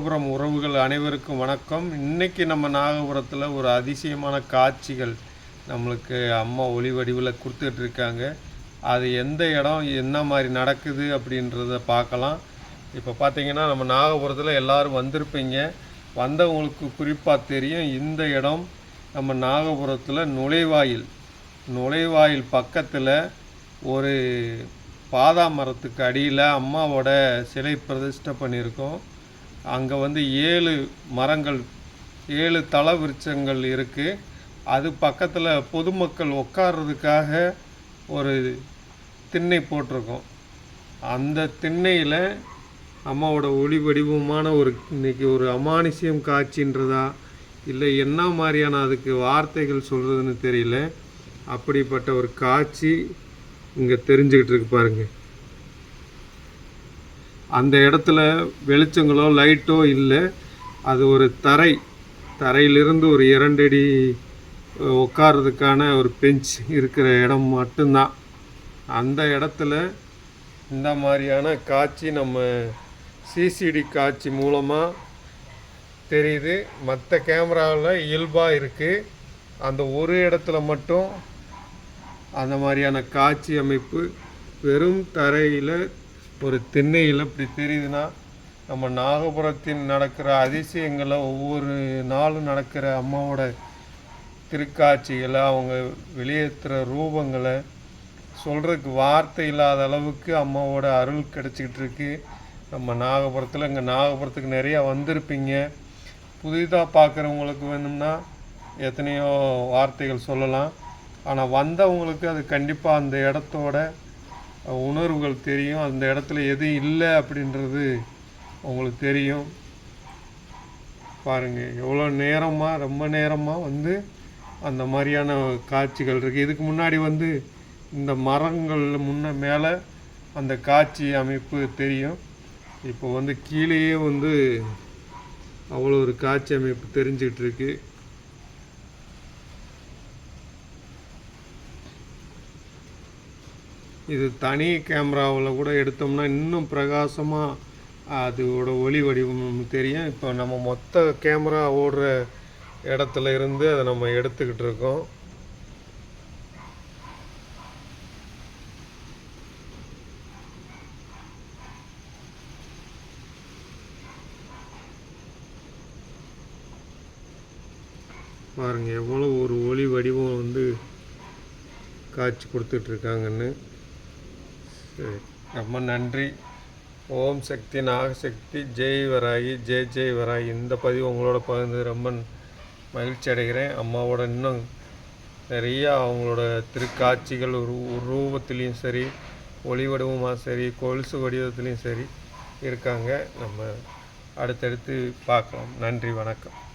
நாகபுரம் உறவுகள் அனைவருக்கும் வணக்கம். இன்னைக்கு நம்ம நாகபுரத்தில் ஒரு அதிசயமான காட்சிகள் நம்மளுக்கு அம்மா ஒளி வடிவில் கொடுத்துட்டு இருக்காங்க. அது எந்த இடம் என்ன மாதிரி நடக்குது அப்படின்றத பார்க்கலாம். இப்போ பார்த்தீங்கன்னா நம்ம நாகபுரத்தில் எல்லோரும் வந்திருப்பீங்க. வந்தவங்களுக்கு குறிப்பாக தெரியும் இந்த இடம் நம்ம நாகபுரத்தில் நுழைவாயில். நுழைவாயில் பக்கத்தில் ஒரு பாதா மரத்துக்கு அடியில் அம்மாவோட சிலை பிரதிஷ்டை பண்ணியிருக்கோம். அங்கே வந்து ஏழு மரங்கள் ஏழு தள விருட்சங்கள் இருக்குது அது பக்கத்தில் பொதுமக்கள் உட்கார்றதுக்காக ஒரு திண்ணை போட்டிருக்கோம். அந்த திண்ணையில் அம்மாவோட ஒளி வடிவமான ஒரு இன்னைக்கு ஒரு அமானுஷ்யம் காட்சின்றதா இல்லை என்ன மாதிரியான அதுக்கு வார்த்தைகள் சொல்கிறதுன்னு தெரியல. அப்படிப்பட்ட ஒரு காட்சி இங்கே தெரிஞ்சுக்கிட்டு இருக்கு பாருங்கள் அந்த இடத்துல வெளிச்சங்களோ லைட்டோ இல்லை. அது ஒரு தரை. தரையிலிருந்து ஒரு இரண்டடி உட்காரதுக்கான உட்கார்றதுக்கான ஒரு பெஞ்ச் இருக்கிற இடம் மட்டும்தான். அந்த இடத்துல இந்த மாதிரியான காட்சி நம்ம சிசிடி காட்சி மூலமாக தெரியுது. மற்ற கேமராவில் இயல்பாக இருக்குது அந்த ஒரு இடத்துல மட்டும் அந்த மாதிரியான காட்சி அமைப்பு வெறும் தரையில் ஒரு திண்ணையில் இப்படி தெரியுதுன்னா நம்ம நாகபுரத்தின் நடக்கிற அதிசயங்களை ஒவ்வொரு நாளும் நடக்கிற அம்மாவோட திருக்காட்சிகளை அவங்க வெளியேற்றுற ரூபங்களை சொல்கிறதுக்கு வார்த்தை இல்லாத அளவுக்கு அம்மாவோட அருள் கிடச்சிக்கிட்டு இருக்கு. நம்ம நாகபுரத்தில் இங்கே நாகபுரத்துக்கு நிறையா வந்திருப்பீங்க. புதிதாக பார்க்குறவங்களுக்கு வேணும்னா எத்தனையோ வார்த்தைகள் சொல்லலாம். ஆனால் வந்தவங்களுக்கு அது கண்டிப்பாக அந்த இடத்தோட உணர்வுகள் தெரியும். அந்த இடத்துல எது இல்லை அப்படின்றது உங்களுக்கு தெரியும். பாருங்கள் எவ்வளோ நேரமாக ரொம்ப நேரமாக வந்து அந்த மாதிரியான காட்சிகள் இருக்குது இதுக்கு முன்னாடி வந்து இந்த மரங்கள் முன்ன மேலே அந்த காட்சி அமைப்பு தெரியும். இப்போ வந்து கீழேயே வந்து அவ்வளோ ஒரு காட்சி அமைப்பு தெரிஞ்சுக்கிட்டு இருக்குது இது தனி கேமராவில் கூட எடுத்தோம்னா இன்னும் பிரகாசமாக அதோட ஒளி வடிவம் தெரியும். இப்போ நம்ம மொத்த கேமரா ஓடுற இடத்துல இருந்து அதை நம்ம எடுத்துக்கிட்டு இருக்கோம். பாருங்க எவ்வளோ ஒரு ஒளி வடிவம் வந்து காட்சி கொடுத்துட்ருக்காங்கன்னு ரொம்ப நன்றி. ஓம் சக்தி நாகசக்தி ஜெய் வராகி ஜெய் ஜெய் வராகி. இந்த பதிவு உங்களோட பகிர்ந்து ரொம்ப மகிழ்ச்சி அடைகிறேன். அம்மாவோட இன்னும் நிறையா அவங்களோட திருக்காட்சிகள் ஒரு ரூபத்துலேயும் சரி ஒளி வடிவமாக சரி கொலுசு வடிவத்துலேயும் சரி இருக்காங்க. நம்ம அடுத்தடுத்து பார்க்கலாம். நன்றி வணக்கம்.